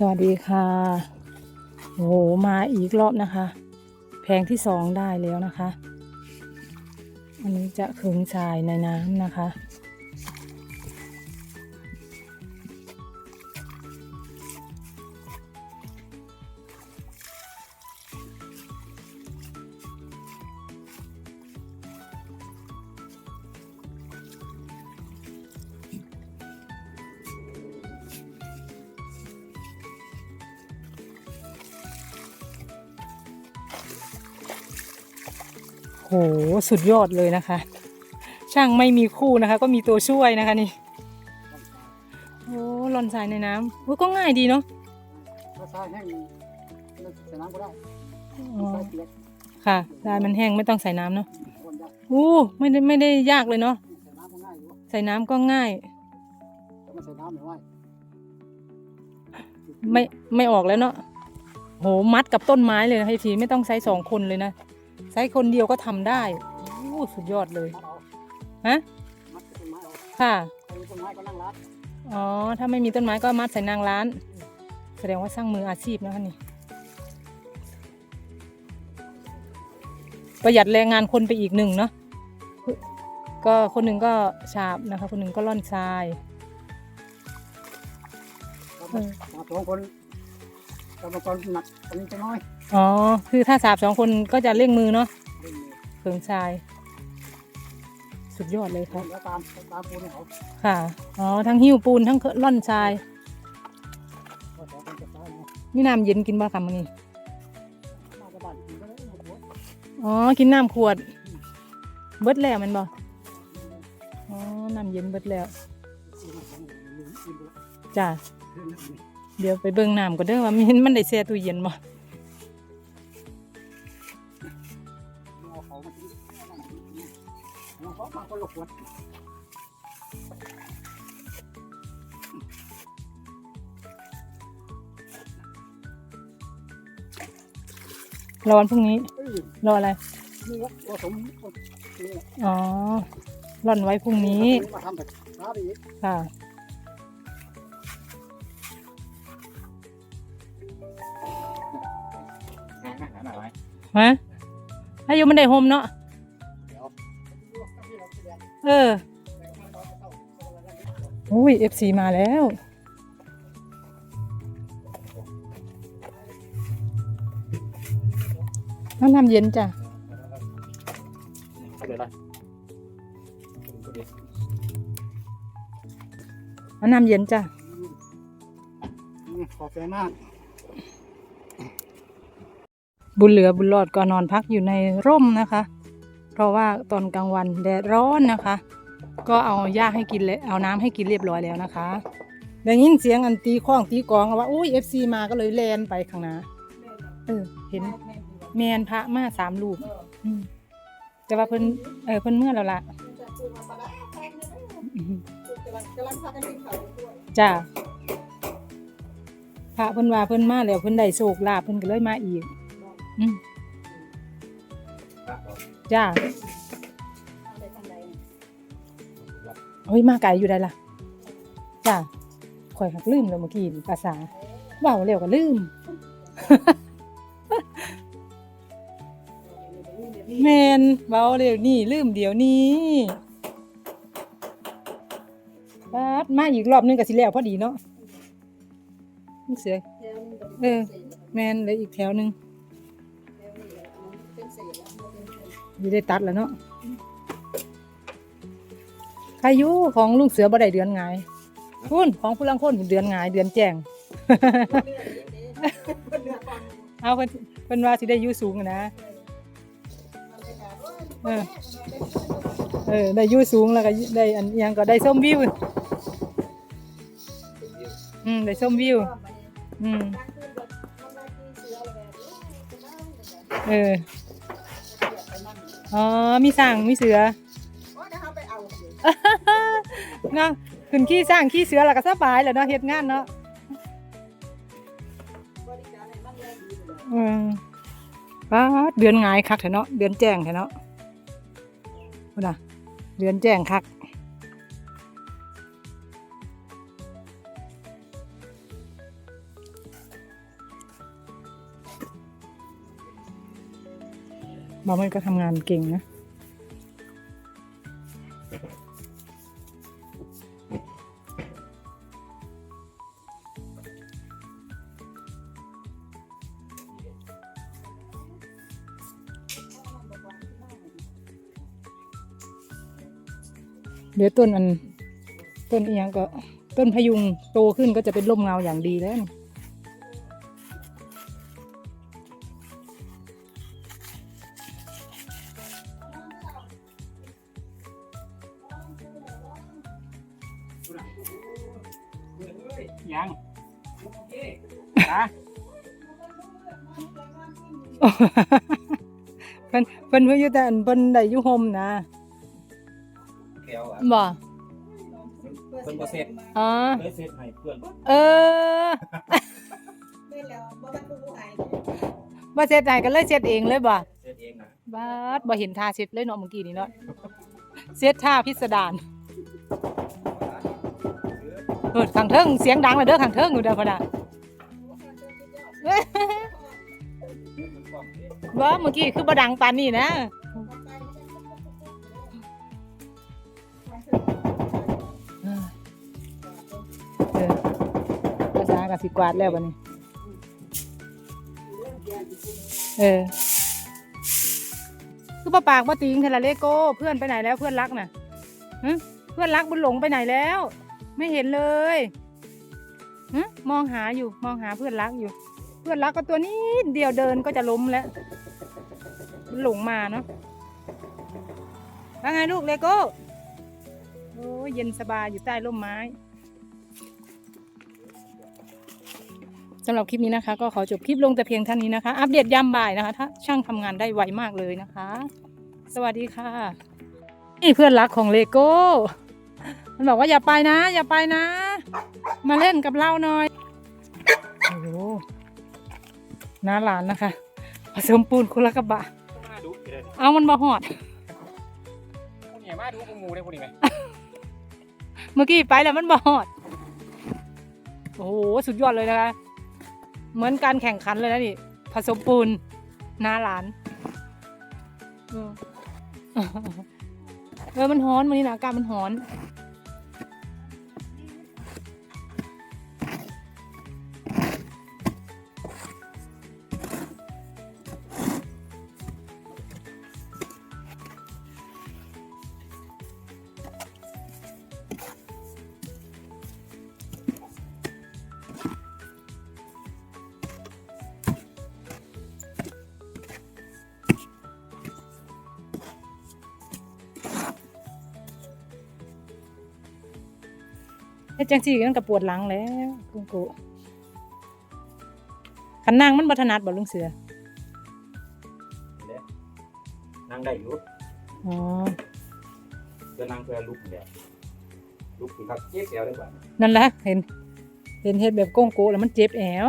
สวัสดีค่ะ โอ้โห มาอีกรอบนะคะ แพงที่สองได้แล้วนะคะ อันนี้จะขึงชายในน้ำนะคะ โหสุดยอดเลยนะคะ ช่างไม่มีคู่นะคะ ก็มีตัวช่วยนะคะนี่โอ้หล่อนทรายในน้ำอุ๊ยก็ง่ายดีเนาะถ้าทรายแห้งมันใส่น้ำก็ได้อ๋อทรายเปียกค่ะทรายมันแห้งไม่ต้องใส่น้ำเนาะคนได้อู้ไม่ได้ไม่ได้ยากเลยเนาะใส่น้ำก็ง่ายอยู่ใส่น้ำก็ง่ายแต่ไม่ใส่น้ำไม่ไหวไม่ไม่ออกแล้วเนาะโหมัดกับต้นไม้เลยนะพี่ทีไม่ต้องใช้สองคนเลยนะใช้คนเดียวก็ทำได้โอ้สุดยอดเลยมัดเอาฮะมัดกับต้นไม้เอาค่ะใครมีต้นไม้ก็นั่งรัดอ๋อถ้าไม่มีต้นไม้ก็มัดใส่นางร้าน แสดงว่าสร้างมืออาชีพนะคะนี่ประหยัดแรงงานคนไปอีกหนึ่งเนาะก็คนหนึ่งก็ฉาบนะคะ คนหนึ่งก็ล่อนทรายแล้วมันมาสองคนกรรมกรหนักอันนี้จะน้อย อ๋อ คือถ้าสาบสองคนก็จะเร่งมือเนาะเล่นมือเพิงทราย สุดยอดเลยคค่ะนแล้วตามตามปูนให้เขาค่ะ อ๋อ ทั้งหิ้วปูนทั้งล่อนทรายพอสองคนจะตายเนาะนี่น้ำเย็นกินบ้าคำมันนี่มาจะบ้านกินก็ได้มาหัวอ๋อ กินน้ำขวด เบิดแล้วแมันบ่ อ๋อ น้ำเย็นเบิดแล้วซื้อมาสองหมื่นหนึ่งกินดูจ้ะเพื่อนนั่นนี่เดี๋ยวไปเบิ่งน้ำก็เด้อว่ามันมันได้แช่ตู้เย็นบ่ คนละขวดรอวันพรุ่งนี้ เอ้ยรออะไร นี่ก็ผสมนี่แหละอ๋อร่อนไว้พรุ่งนี้มาทำแบบช้าไปอีกค่ะฮะอายุมันได้โฮมเนาะ เออโอ้ยเอฟซีมาแล้ว น้ำน้ำเย็นจ้ะเดี๋ยวอะไรเอาน้ำเย็นจ้ะขอบใจมาก บุญเหลือบุญรอดก็นอนพักอยู่ในร่มนะคะ เพราะว่าตอนกลางวันแดดร้อนนะคะ ก็เอาหญ้าให้กินเลยเอาน้ำให้กินเรียบร้อยแล้วนะคะได้ยินเสียงอันตีข้องตีกลองว่าอุ้ยเอฟซีมาก็เลยแลนไปข้างหน้าเออเห็นแมนพระมาสามรูปอืมแต่ว่าเพิ่นเออเพิ่นเมื่อแล้วล่ะอืมจ้าพระเพิ่นว่าเพิ่นมาแล้วเพิ่นได้โชคลาภเพิ่นก็เลยมาอีก อืม จ้าเฮ้ยมาไกลอยู่ได้ล่ะจ้าข่อยหักลืมแล้วเมื่อกี้นี่ภาษาเว้าแล้วก็ลืม แมนเว้าเร็วนี่ลืมเดี๋ยวนี้ปาดมาอีกรอบนึงก็สิแล้วพอดีเนาะลูกเสือ เออ แมนเหลยอีกแถวหนึง อยู่ได้ตัดแล้วเนาะใครอยู่ของลุงเสือบ่ได้เดือนไงายคุณของผู้ลังคนเดือนไงายเดือนแจ้งเอาเพิ่นเพิ่นว่าสิได้อยู่สูงอะนะเออเออได้อยู่สูงแล้วก็ได้อันอิหยังก็ได้ส้มวิวอืมได้ส้มวิวอืมเออ อ๋อ มีสร้างมีเสือเนาะขึ้นขี้สร้างขี้เสือแล้วก็สบายแหล้วเนาะเฮ็ดงานเนาะอืมป้าดเดือนหงายคักแท้เนาะเดือนแจ้งแท้เนาะพุ่นน่ะเดือนแจ้งคัก บามันก็ทำงานเก่งนะ เดี๋ยวต้นอัน ต้นเอียงก็ ต้นพยุงโตขึ้นก็จะเป็นร่มเงาอย่างดีแล้วนี่ ยังฮะเพิ่นเพิ่นเพิ่นอยู่แต่อันเพิ่นได้อยู่โฮมนะแก้วอะบ่เพิ่นบ่เสร็จอ๋อเลยเสร็จให้เพื่อนเออบ่เสร็จได้ก็เลยเสร็จเองเลยบ่เสร็จเองนะบาดบ่เห็นท่าเสร็จเลยเนาะเมื่อกี้นี้เนาะเสร็จท่าพิสดาร เปิดข้างเทิงเสียงดังเลยเด้อข้างเทิงอยู่เด้อพ่นน่ะบ่เมื่อกี้คือบ่ดังปานนี้นะเออเออภาษากับสิกวาดแล้วบัดนี้ เออ คือป้าปากป้าติงเทละเลโก้ เพื่อนไปไหนแล้วเพื่อนรักน่ะฮะเพื่อนรักบุญหลงไปไหนแล้ว ไม่เห็นเลยฮะมองหาอยู่มองหาเพื่อนรักอยู่ เพื่อนรักก็ตัวนี้เดียวเดินก็จะล้มแล้วหลงมาเนาะว่าไงลูกเลโก้โอ้ยเย็นสบายอยู่ใต้ร่มไม้สำหรับคลิปนี้นะคะ ก็ขอจบคลิปลงแต่เพียงเท่านี้นะคะ อัปเดตยามบ่ายนะคะถ้าช่างทำงานได้ไวมากเลยนะคะ สวัสดีค่ะ นี่เพื่อนรักของเลโก้ มันบอกว่าอย่าไปนะ อย่าไปนะ มาเล่นกับเราหน่อย โอ้โหน้าหลานนะคะผสมปูนคนละกระบะ มาดูเด้อเอามันมาหอดคนเนี่ยมาดูกูงูได้พวกนี้ไหมเมื่อกี้ไปแล้วมันบอด โอ้โห สุดยอดเลยนะคะ เหมือนการแข่งขันเลยนะนี่ ผสมปูนนาหลานเออเออ มันฮ้อนวันนี้นะอากาศมันฮ้อน เฮ็ดจังซี่มันก็ปวดหลังแล้วกุงกุขันนางมันบัถนัดบ่ลุงเสือนั่งได้อยู่อ๋อจะนั่งเพื่อลุกเนี่ยลุกสิครับเจ๊เสียวได้ป่ะนั่นแหละเห็น เห็นเฮ็ดแบบโก้งโกแล้วมันเจ็บแอว